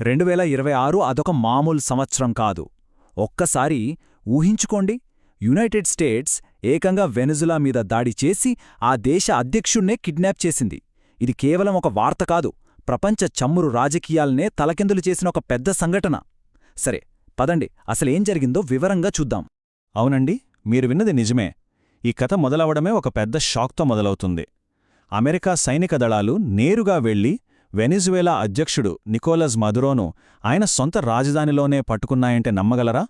రెండువేల ఇరవై ఆరు అదొక మామూలు సంవత్సరం కాదు. ఒక్కసారి ఊహించుకోండి యునైటెడ్ స్టేట్స్ ఏకంగా వెనుజులా మీద దాడి చేసి ఆ దేశ అధ్యక్షుణ్ణే కిడ్నాప్ చేసింది. ఇది కేవలం ఒక వార్త కాదు ప్రపంచ చమ్మురు రాజకీయాలనే తలకిందులు చేసిన ఒక పెద్ద సంఘటన. సరే పదండి అసలేం జరిగిందో వివరంగా చూద్దాం. అవునండి మీరు విన్నది నిజమే. ఈ కథ మొదలవడమే ఒక పెద్ద షాక్తో మొదలవుతుంది. అమెరికా సైనిక దళాలు నేరుగా వెళ్ళి వెనిజువేలా అధ్యక్షుడు నికోలస్ మదురోను ఆయన సొంత రాజధానిలోనే పట్టుకున్నాయంటే నమ్మగలరా?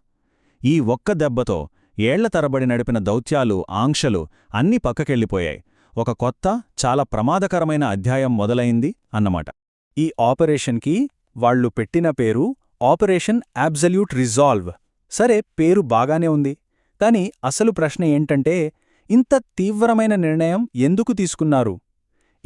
ఈ ఒక్క దెబ్బతో ఏళ్ళ తరబడి నడిపిన దౌత్యాలు ఆంక్షలు అన్నీ పక్కకెళ్ళిపోయాయి. ఒక కొత్త చాలా ప్రమాదకరమైన అధ్యాయం మొదలైంది అన్నమాట. ఈ ఆపరేషన్కి వాళ్ళు పెట్టిన పేరు ఆపరేషన్ అబ్జల్యూట్ రిజాల్వ్. సరే పేరు బాగానే ఉంది. కాని అసలు ప్రశ్న ఏంటంటే ఇంత తీవ్రమైన నిర్ణయం ఎందుకు తీసుకున్నారు?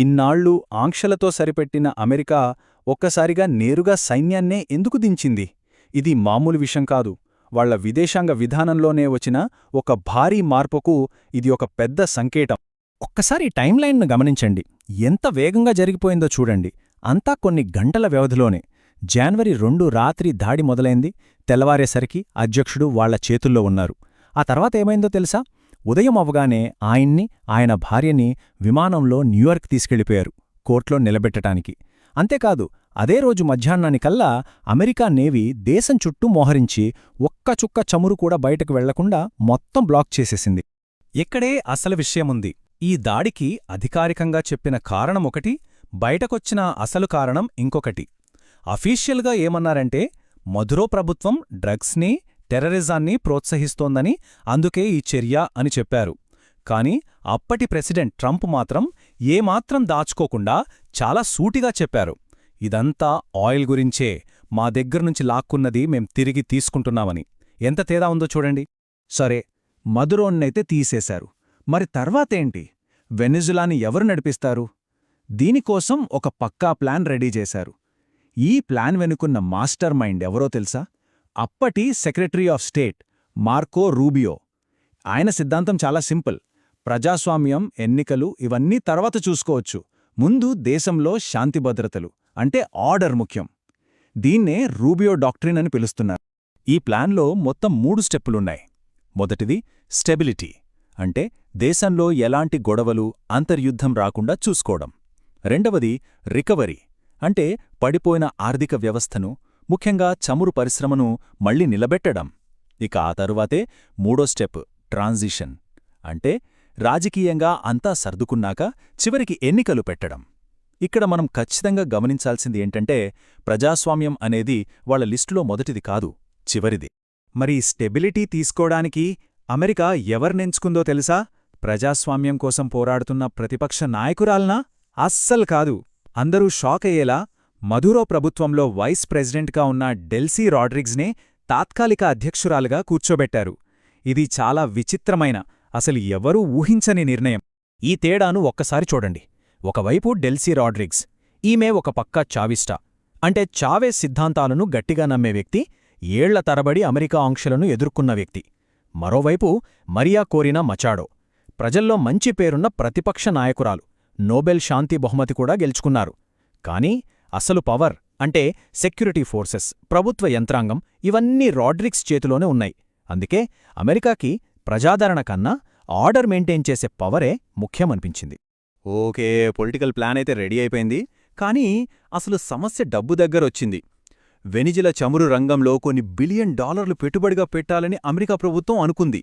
ఇన్నాళ్ళు ఆంక్షలతో సరిపెట్టిన అమెరికా ఒక్కసారిగా నేరుగా సైన్యాన్నే ఎందుకు దించింది? ఇది మామూలు విషయం కాదు. వాళ్ళ విదేశాంగ విధానంలోనే వచ్చిన ఒక భారీ మార్పుకు ఇది ఒక పెద్ద సంకేతం. ఒక్కసారి టైంలైన్ను గమనించండి. ఎంత వేగంగా జరిగిపోయిందో చూడండి. అంతా కొన్ని గంటల వ్యవధిలోనే. జాన్వరి రెండు రాత్రి దాడి మొదలైంది. తెల్లవారేసరికి అధ్యక్షుడు వాళ్ళ చేతుల్లో ఉన్నారు. ఆ తర్వాత ఏమైందో తెలుసా? ఉదయం అవగానే ఆయన్ని ఆయన భార్యని విమానంలో న్యూయార్క్ తీసుకెళ్ళిపోయారు కోర్టులో నిలబెట్టటానికి. అంతేకాదు అదే రోజు మధ్యాహ్నానికల్లా అమెరికా నేవీ దేశం చుట్టూ మోహరించి ఒక్క చుక్క చమురు కూడా బయటకు వెళ్ళకుండా మొత్తం బ్లాక్ చేసేసింది. ఇక్కడే అసలు విషయముంది. ఈ దాడికి అధికారికంగా చెప్పిన కారణమొకటి బయటకొచ్చిన అసలు కారణం ఇంకొకటి. అఫీషియల్గా ఏమన్నారంటే మధురో ప్రభుత్వం డ్రగ్స్ని టెర్రరిజాన్ని ప్రోత్సహిస్తోందని అందుకే ఈ చర్య అని చెప్పారు. కాని అప్పటి ప్రెసిడెంట్ ట్రంప్ మాత్రం ఏమాత్రం దాచుకోకుండా చాలా సూటిగా చెప్పారు. ఇదంతా ఆయిల్ గురించే మా దగ్గర్నుంచి లాక్కున్నది మేం తిరిగి తీసుకుంటున్నామని. ఎంత తేడా ఉందో చూడండి. సరే మధురోన్నైతే తీసేశారు. మరి తర్వాతేంటి? వెనిజులాని ఎవరు నడిపిస్తారు? దీనికోసం ఒక పక్కా ప్లాన్ రెడీ చేశారు. ఈ ప్లాన్ వెనుకున్న మాస్టర్ మైండ్ ఎవరో తెలుసా? అప్పటి secretary of state Marco Rubio. ఆయన సిద్ధాంతం చాలా సింపుల్. ప్రజాస్వామ్యం ఎన్నికలు ఇవన్నీ తర్వాత చూసుకోవచ్చు. ముందు దేశంలో శాంతి భద్రతలు. అంటే ఆర్డర్ ముఖ్యం. దీన్నే రూబియో డాక్ట్రిన్ అని పిలుస్తున్నారు. ఈ ప్లాన్లో మొత్తం మూడు స్టెప్పులున్నాయి. మొదటిది స్టెబిలిటీ. అంటే దేశంలో ఎలాంటి గొడవలు అంతర్యుద్ధం రాకుండా చూసుకోవడం. రెండవది రికవరీ. అంటే పడిపోయిన ఆర్థిక వ్యవస్థను ముఖ్యంగా చమురు పరిశ్రమను మళ్ళీ నిలబెట్టడం. ఇక ఆ తరువాతే మూడో స్టెప్ ట్రాన్జిషన్ అంటే రాజకీయంగా అంతా సర్దుకున్నాక చివరికి ఎన్నికలు పెట్టడం. ఇక్కడ మనం ఖచ్చితంగా గమనించాల్సింది ఏంటంటే ప్రజాస్వామ్యం అనేది వాళ్ళ లిస్టులో మొదటిది కాదు చివరిది. మరి స్టెబిలిటీ తీసుకోవడానికి అమెరికా ఎవర్నెంచుకుందో తెలుసా? ప్రజాస్వామ్యం కోసం పోరాడుతున్న ప్రతిపక్ష నాయకురాల్నా? అస్సలు కాదు. అందరూ షాక్ అయ్యేలా మధురో ప్రభుత్వంలో వైస్ ప్రెసిడెంట్గా ఉన్న డెల్సీ రాడ్రిగ్స్నే తాత్కాలిక అధ్యక్షురాలుగా కూర్చోబెట్టారు. ఇది చాలా విచిత్రమైన అసలు ఎవరూ ఊహించని నిర్ణయం. ఈ తేడాను ఒక్కసారి చూడండి. ఒకవైపు డెల్సీ రాడ్రిగ్స్ ఈమె ఒక పక్క చావిస్టా. అంటే చావేస్ సిద్ధాంతాలను గట్టిగా నమ్మే వ్యక్తి ఏళ్ళ తరబడి అమెరికా ఆంక్షలను ఎదుర్కొన్న వ్యక్తి. మరోవైపు మరియా కోరినా మచాడో. ప్రజల్లో మంచి పేరున్న ప్రతిపక్ష నాయకురాలు. నోబెల్ శాంతి బహుమతి కూడా గెలుచుకున్నారు. కానీ అసలు పవర్ అంటే సెక్యూరిటీ ఫోర్సెస్ ప్రభుత్వ యంత్రాంగం ఇవన్నీ రాడ్రిక్స్ చేతిలోనే ఉన్నాయి. అందుకే అమెరికాకి ప్రజాదరణ కన్నా ఆర్డర్ మెయింటైన్ చేసే పవరే ముఖ్యమనిపించింది. ఓకే పొలిటికల్ ప్లాన్ అయితే రెడీ అయిపోయింది. కానీ అసలు సమస్య డబ్బు దగ్గరొచ్చింది వెనిజిల చమురు రంగంలో కొన్ని బిలియన్ డాలర్లు పెట్టుబడిగా పెట్టాలని అమెరికా ప్రభుత్వం అనుకుంది.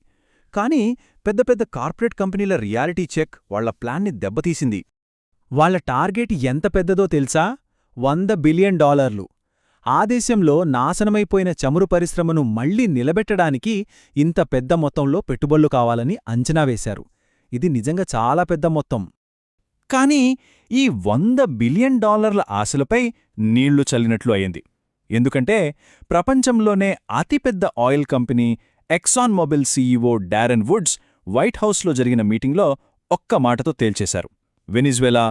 కానీ పెద్ద పెద్ద కార్పొరేట్ కంపెనీల రియాలిటీ చెక్ వాళ్ళ ప్లాన్ని దెబ్బతీసింది. వాళ్ళ టార్గెట్ ఎంత పెద్దదో తెలుసా? వంద బిలియన్ డాలర్లు. ఆ దేశంలో నాశనమైపోయిన చమురు పరిశ్రమను మళ్ళీ నిలబెట్టడానికి ఇంత పెద్ద మొత్తంలో పెట్టుబడులు కావాలని అంచనా వేశారు. ఇది నిజంగా చాలా పెద్ద మొత్తం. కానీ ఈ వంద బిలియన్ డాలర్ల ఆశలపై నీళ్ళు చల్లినట్లు అయింది. ఎందుకంటే ప్రపంచంలోనే అతిపెద్ద oil company Exxon Mobil CEO Darren Woods white హౌస్లో జరిగిన మీటింగ్లో ఒక్క మాటతో తేల్చేశారు. వెనిజ్వెలా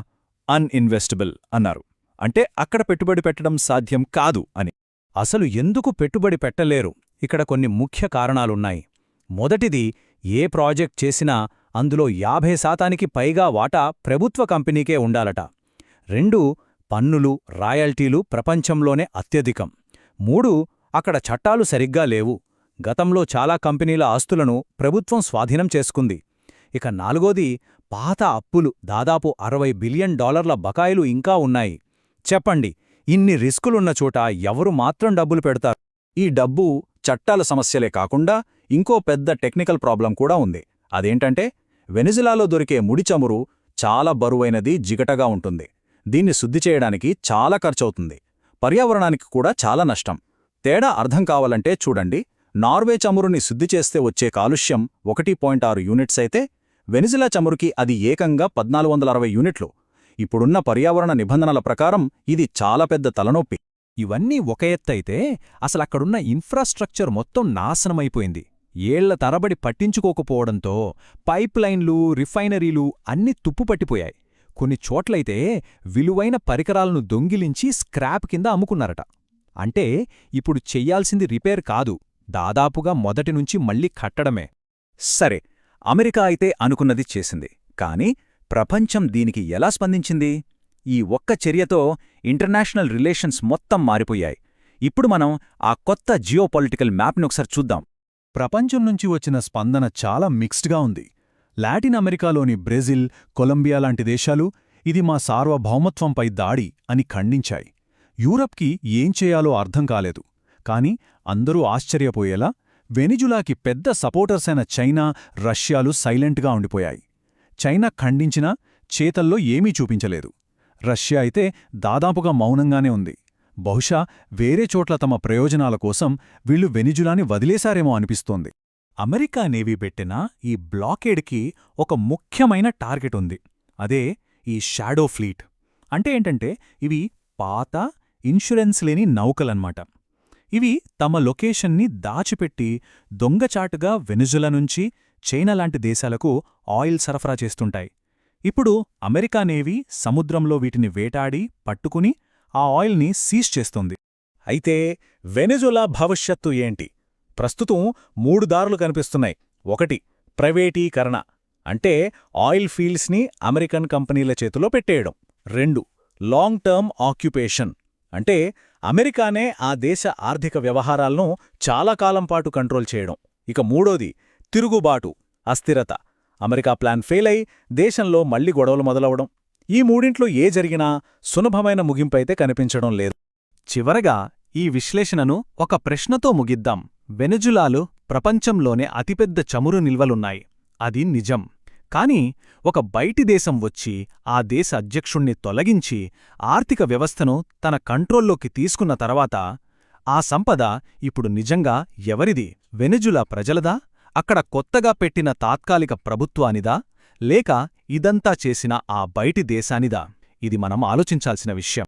అన్ఇన్వెస్టబుల్ అన్నారు. అంటే అక్కడ పెట్టుబడి పెట్టడం సాధ్యం కాదు అని. అసలు ఎందుకు పెట్టుబడి పెట్టలేరు? ఇక్కడ కొన్ని ముఖ్య కారణాలున్నాయి. మొదటిది ఏ ప్రాజెక్ట్ చేసినా అందులో యాభై శాతానికి పైగా వాటా ప్రభుత్వ కంపెనీకే ఉండాలట. రెండు పన్నులు రాయల్టీలు ప్రపంచంలోనే అత్యధికం. మూడు అక్కడ చట్టాలు సరిగ్గా లేవు. గతంలో చాలా కంపెనీల ఆస్తులను ప్రభుత్వం స్వాధీనం చేసుకుంది. ఇక నాలుగోది పాత అప్పులు దాదాపు అరవై బిలియన్ డాలర్ల బకాయిలు ఇంకా ఉన్నాయి. చెప్పండి ఇన్ని రిస్కులున్న చోట ఎవరు మాత్రం డబ్బులు పెడతారు? ఈ డబ్బు చట్టాల సమస్యలే కాకుండా ఇంకో పెద్ద టెక్నికల్ ప్రాబ్లం కూడా ఉంది. అదేంటంటే వెనిజులాలో దొరికే ముడి చమురు చాలా బరువైనది జిగటగా ఉంటుంది. దీన్ని శుద్ధి చేయడానికి చాలా ఖర్చవుతుంది. పర్యావరణానికి కూడా చాలా నష్టం. తేడా అర్థం కావాలంటే చూడండి నార్వే చమురుని శుద్ధి చేస్తే వచ్చే కాలుష్యం ఒకటి యూనిట్స్ అయితే వెనిజులా చమురుకి అది ఏకంగా పద్నాలుగు యూనిట్లు. ఇప్పుడున్న పర్యావరణ నిబంధనల ప్రకారం ఇది చాలా పెద్ద తలనొప్పి. ఇవన్నీ ఒక ఎత్తైతే అసలక్కడున్న ఇన్ఫ్రాస్ట్రక్చర్ మొత్తం నాశనమైపోయింది. ఏళ్ళ తరబడి పట్టించుకోకపోవడంతో పైప్లైన్లు రిఫైనరీలు అన్నీ తుప్పుపట్టిపోయాయి. కొన్ని చోట్లయితే విలువైన పరికరాలను దొంగిలించి స్క్రాప్ కింద అమ్ముకున్నారట. అంటే ఇప్పుడు చెయ్యాల్సింది రిపేర్ కాదు దాదాపుగా మొదటినుంచి మళ్ళీ కట్టడమే. సరే అమెరికా అయితే అనుకున్నది చేసింది. కాని ప్రపంచం దీనికి ఎలా స్పందించింది? ఈ ఒక్క చర్యతో ఇంటర్నేషనల్ రిలేషన్స్ మొత్తం మారిపోయాయి. ఇప్పుడు మనం ఆ కొత్త జియోపాలిటికల్ మ్యాప్ని ఒకసారి చూద్దాం. ప్రపంచం నుంచి వచ్చిన స్పందన చాలా మిక్స్డ్గా ఉంది. లాటిన్ అమెరికాలోని బ్రెజిల్ కొలంబియా లాంటి దేశాలు ఇది మా సార్వభౌమత్వంపై దాడి అని ఖండించాయి. యూరప్కి ఏం చేయాలో అర్థం కాలేదు. కాని అందరూ ఆశ్చర్యపోయేలా వెనిజులాకి పెద్ద సపోర్టర్సైన చైనా రష్యాలు సైలెంట్గా ఉండిపోయాయి. చైనా ఖండించినా చేతల్లో ఏమీ చూపించలేదు. రష్యా అయితే దాదాపుగా మౌనంగానే ఉంది. బహుశా వేరే చోట్ల తమ ప్రయోజనాల కోసం వీళ్ళు వెనిజులాని వదిలేశారేమో అనిపిస్తోంది. అమెరికా నేవీ పెట్టిన ఈ బ్లాకేడ్కి ఒక ముఖ్యమైన టార్గెట్ ఉంది. అదే ఈ షాడో ఫ్లీట్. అంటే ఏంటంటే ఇవి పాత ఇన్సూరెన్స్ లేని నౌకలన్మాట ఇవి తమ లొకేషన్ని దాచిపెట్టి దొంగచాటుగా వెనుజుల నుంచి చైనా లాంటి దేశాలకు ఆయిల్ సరఫరా చేస్తుంటాయి. ఇప్పుడు అమెరికా నేవీ సముద్రంలో వీటిని వేటాడి పట్టుకుని ఆ ఆయిల్ని సీజ్ చేస్తుంది. అయితే వెనెజులా భవిష్యత్తు ఏంటి? ప్రస్తుతం మూడు దారులు కనిపిస్తున్నాయి. ఒకటి ప్రైవేటీకరణ అంటే ఆయిల్ ఫీల్డ్స్ని అమెరికన్ కంపెనీల చేతిలో పెట్టేయడం. రెండు లాంగ్ టర్మ్ ఆక్యుపేషన్ అంటే అమెరికానే ఆ దేశ ఆర్థిక వ్యవహారాలను చాలా కాలం పాటు కంట్రోల్ చేయడం. ఇక మూడోది తిరుగుబాటు అస్థిరత. అమెరికా ప్లాన్ ఫెయిల్ అయి దేశంలో మళ్ళీ గొడవలు మొదలవడం. ఈ మూడింట్లో ఏ జరిగినా సులభమైన ముగింపైతే కనిపించడం లేదు. చివరగా ఈ విశ్లేషణను ఒక ప్రశ్నతో ముగిద్దాం. వెనుజులాలు ప్రపంచంలోనే అతిపెద్ద చమురు నిల్వలున్నాయి. అది నిజం. కాని ఒక బయటి దేశం వచ్చి ఆ దేశ అధ్యక్షుణ్ణి తొలగించి ఆర్థిక వ్యవస్థను తన కంట్రోల్లోకి తీసుకున్న తర్వాత ఆ సంపద ఇప్పుడు నిజంగా ఎవరిది? వెనుజులా ప్రజలదా? అక్కడ కొత్తగా పెట్టిన తాత్కాలిక ప్రభుత్వానిదా లేక ఇదంతా చేసిన ఆ బయటి దేశానిదా? ఇది మనం ఆలోచించాల్సిన విషయం.